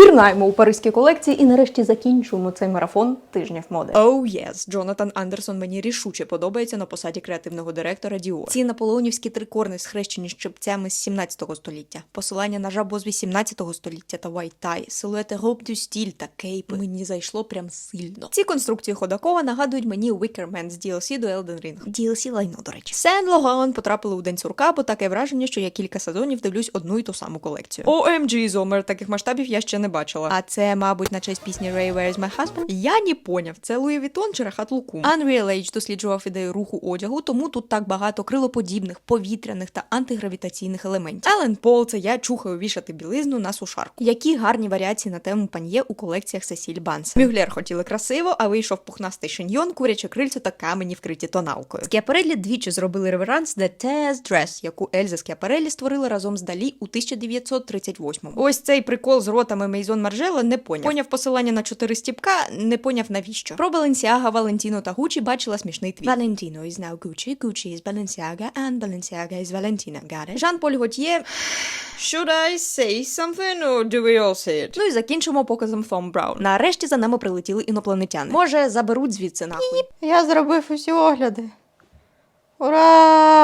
Пірнаємо у паризькій колекції і нарешті закінчуємо цей марафон тижнів моди. Oh yes, Джонатан Андерсон мені рішуче подобається на посаді креативного директора Dior. Ці наполеонівські трикорни схрещені щепцями з 17 століття, посилання на жабо з 18 століття та вайтай, силуети du стіль та кейпи. Мені зайшло прям сильно. Ці конструкції Ходакова нагадують мені Wickerman з DLC до Elden Ring. DLC лайно, до речі. Сен Логан потрапили у день сурка, бо таке враження, що я кілька сезонів дивлюсь одну і ту саму колекцію. OMG, Зомер, таких масштабів я ще не бачила. А це, мабуть, на честь пісні Ray Where is my husband? Я не поняв, це Луї Вітон чи Рахат Лукум. Unreal Age досліджував ідею руху одягу, тому тут так багато крилоподібних, повітряних та антигравітаційних елементів. Елен Пол, це я чухаю вішати білизну на сушарку. Які гарні варіації на тему пан'є у колекціях Сесіль Банс. Мюглер хотіли красиво, а вийшов пухнастий шиньйон, куряче крильця та камені вкриті тоналкою. Скіапареллі двічі зробили реверанс The Tez Dress, яку Ельза Скіапареллі створила разом з Далі у 1938-му. Ось цей прикол з ротами Мейзон Маржела не поняв. Поняв посилання на чотири стіпка, не поняв навіщо. Про Баленсіага, Валентіно та Гучі бачила смішний твіт. Valentino is now Gucci, Gucci is Balenciaga, and Balenciaga is Valentino. Got it? Жан-Поль Готьє... Should I say something, or do we all say it? Ну і закінчимо показом Фом Браун. Нарешті за нами прилетіли інопланетяни. Може, заберуть звідси нахуй. Я зробив усі огляди. Ура!